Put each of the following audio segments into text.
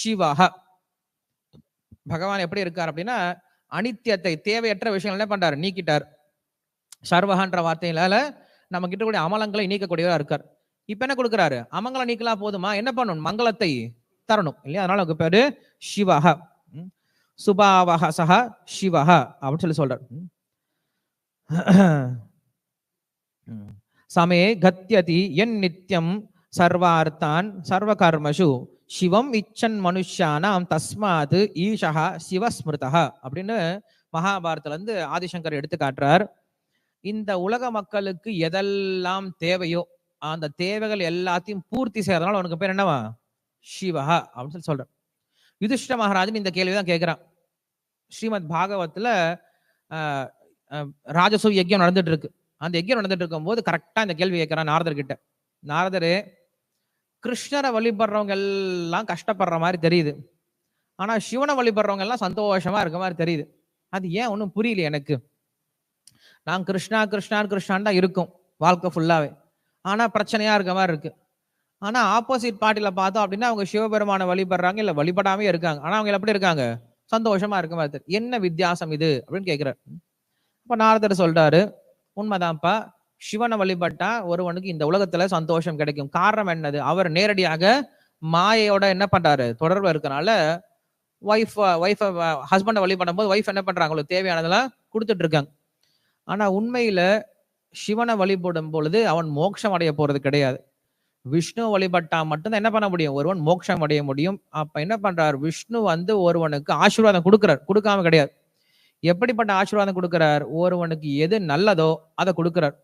சிவாக பகவான் எப்படி இருக்கார் அப்படின்னா அனித்தியத்தை தேவையற்ற விஷயங்கள் என்ன பண்றாரு? நீக்கிட்டார். சர்வஹன்ற வார்த்தையினால நம்ம கிட்ட கூடிய அமலங்களை நீக்கக்கூடியவராக இருக்கார். இப்ப என்ன கொடுக்குறாரு? அமங்களை நீக்கலாம் போதுமா? என்ன பண்ணணும் மங்களத்தை தரணும் இல்லையா? அதனால அவங்க பேரு சிவஹ. சுபாவக சக சிவக அப்படின்னு சொல்லி சொல்றார். சமே கத்தியதி என் நித்யம் சர்வார்த்தான் சர்வ கர்மசு சிவம் இச்சன் மனுஷானாம் தஸ்மாத் ஈஷா சிவஸ்மிருதா அப்படின்னு மகாபாரத்துல இருந்து ஆதிசங்கர் எடுத்து காட்டுறார். இந்த உலக மக்களுக்கு எதெல்லாம் தேவையோ அந்த தேவைகள் எல்லாத்தையும் பூர்த்தி செய்யறதுனால உனக்கு பேர் என்னவா? சிவா அப்படின்னு சொல்லி சொல்றார். யுதிஷ்ட மகாராஜன் இந்த கேள்வி தான் கேட்கிறான். ஸ்ரீமத் பாகவத்துல ஆஹ், ராஜசூ யஜ்யம் நடந்துட்டு இருக்கு. அந்த யஜ்யம் நடந்துட்டு இருக்கும்போது கரெக்டா இந்த கேள்வி கேட்கிறான் நாரதர் கிட்ட நாரதரு கிருஷ்ணரை வழிபடுறவங்க எல்லாம் கஷ்டப்படுற மாதிரி தெரியுது. ஆனா சிவனை வழிபடுறவங்க எல்லாம் சந்தோஷமா இருக்க மாதிரி தெரியுது. அது ஏன் ஒன்றும் புரியல எனக்கு. நான் கிருஷ்ணா கிருஷ்ணா கிருஷ்ணான் தான் இருக்கும் வாழ்க்கை ஃபுல்லாவே ஆனா பிரச்சனையா இருக்க மாதிரி இருக்கு. ஆனா ஆப்போசிட் பார்ட்டியில பார்த்தோம் அப்படின்னா அவங்க சிவபெருமானை வழிபடுறாங்க இல்ல வழிபடாமே இருக்காங்க. ஆனா அவங்க எப்படி இருக்காங்க? சந்தோஷமா இருக்க மாதிரி என்ன வித்தியாசம் இது? அப்படின்னு கேட்கிறார் அப்ப நாரதர் சொல்றாரு உண்மைதான்ப்பா. சிவனை வழிபட்டா ஒருவனுக்கு இந்த உலகத்துல சந்தோஷம் கிடைக்கும். காரணம் என்னது? அவர் நேரடியாக மாயையோட என்ன பண்றாரு? தொடர்பு இருக்கனால ஒய்ஃப் ஒய்ஃபை ஹஸ்பண்டை வழிபடும் போது ஒய்ஃப் என்ன பண்றாங்க அவங்களுக்கு தேவையானதெல்லாம் கொடுத்துட்டு இருக்காங்க. ஆனா உண்மையில சிவனை வழிபடும் பொழுது அவன் மோட்சம் அடைய போறது கிடையாது. விஷ்ணு வழிபட்டா மட்டும்தான் என்ன பண்ண முடியும்? ஒருவன் மோட்சம் அடைய முடியும். அப்ப என்ன பண்றார்? விஷ்ணு வந்து ஒருவனுக்கு ஆசீர்வாதம் கொடுக்குறார். கொடுக்காம கிடையாது. எப்படிப்பட்ட ஆசீர்வாதம் கொடுக்கிறார்? ஒருவனுக்கு எது நல்லதோ அதை கொடுக்கிறார்.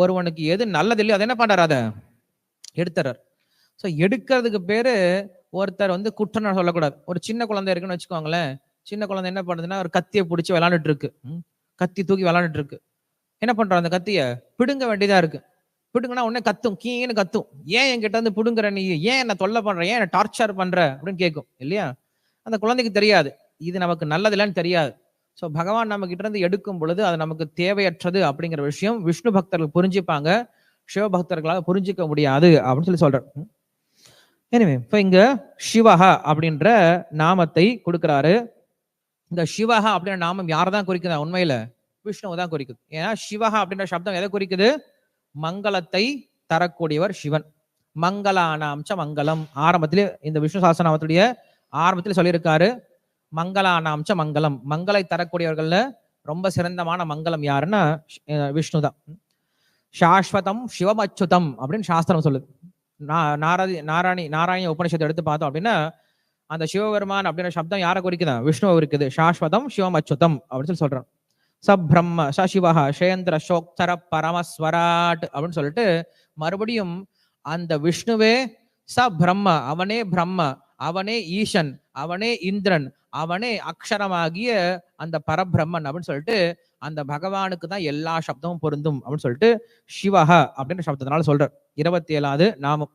ஒருவனுக்கு எது நல்லது இல்லையோ அதை என்ன பண்றாரு? அதை எடுத்துறார். ஸோ எடுக்கிறதுக்கு பேரு ஒருத்தர் வந்து குற்றம் சொல்லக்கூடாது. ஒரு சின்ன குழந்தை இருக்குன்னு வச்சுக்கோங்களேன். சின்ன குழந்தை என்ன பண்ணுதுன்னா ஒரு கத்தியை பிடிச்சி விளாண்டுட்டு இருக்கு கத்தி தூக்கி விளாண்டுட்டு இருக்கு என்ன பண்றோம் அந்த கத்தியை? பிடுங்க வேண்டியதா இருக்கு. பிடுங்கன்னா உடனே கத்தும் கீன்னு கத்தும். ஏன் என்கிட்ட வந்து பிடுங்குற நீ? ஏன் என்ன தொல்லை பண்ற? ஏன் என்ன டார்ச்சர் பண்ற? அப்படின்னு கேட்கும் இல்லையா? அந்த குழந்தைக்கு தெரியாது. இது நமக்கு நல்லது இல்லைன்னு தெரியாது. ஸோ பகவான் நம்ம கிட்ட இருந்து எடுக்கும் பொழுது அது நமக்கு தேவையற்றது அப்படிங்கிற விஷயம் விஷ்ணு பக்தர்கள் புரிஞ்சுப்பாங்க. சிவ பக்தர்களால் புரிஞ்சிக்க முடியாது அப்படின்னு சொல்லி சொல்றேன் எனவே இப்போ இங்க சிவஹா அப்படின்ற நாமத்தை கொடுக்குறாரு. இந்த சிவஹா அப்படின்ற நாமம் யாரை தான் குறிக்குதா? உண்மையில விஷ்ணுவை தான் குறிக்குது. ஏன்னா சிவஹா அப்படின்ற சப்தம் எதை குறிக்குது? மங்களத்தை தரக்கூடியவர் சிவன். மங்களானாம்ச மங்களம். ஆரம்பத்திலே இந்த விஷ்ணு சாஸ்திரநாமத்துடைய ஆரம்பத்தில் சொல்லியிருக்காரு. மங்களானாம்ச்ச மங்களம். மங்களை தரக்கூடியவர்கள்ல ரொம்ப சிறந்தமான மங்களம் யாருன்னா விஷ்ணு தான். சாஸ்வதம் சிவமச்சுதம் அப்படின்னு சாஸ்திரம் சொல்லுது. நா- நாரதி நாராயணி நாராயண உபனிஷத்தை எடுத்து பார்த்தோம் அப்படின்னா அந்த சிவபெருமான் அப்படின்ற சப்தம் யாரை குறிக்குதான் விஷ்ணுவை குறிக்குது. சாஸ்வதம் சிவம் அச்சுதம் அப்படின்னு சொல்லி சொல்றான். ச பிரம்ம ச சிவஹ ஷேந்திர சோக்தர பரமஸ்வராட் அப்படின்னு சொல்லிட்டு மறுபடியும் அந்த விஷ்ணுவே ச பிரம்ம அவனே பிரம்ம அவனே ஈசன் அவனே இந்திரன் அவனே அக்ஷரமாகிய அந்த பரபிரம்மன் அப்படின்னு சொல்லிட்டு அந்த பகவானுக்கு தான் எல்லா சப்தமும் பொருந்தும் அப்படின்னு சொல்லிட்டு சிவஹ அப்படின்ற சப்தத்தினால சொல்றார். இருபத்தி ஏழாவது நாமம்.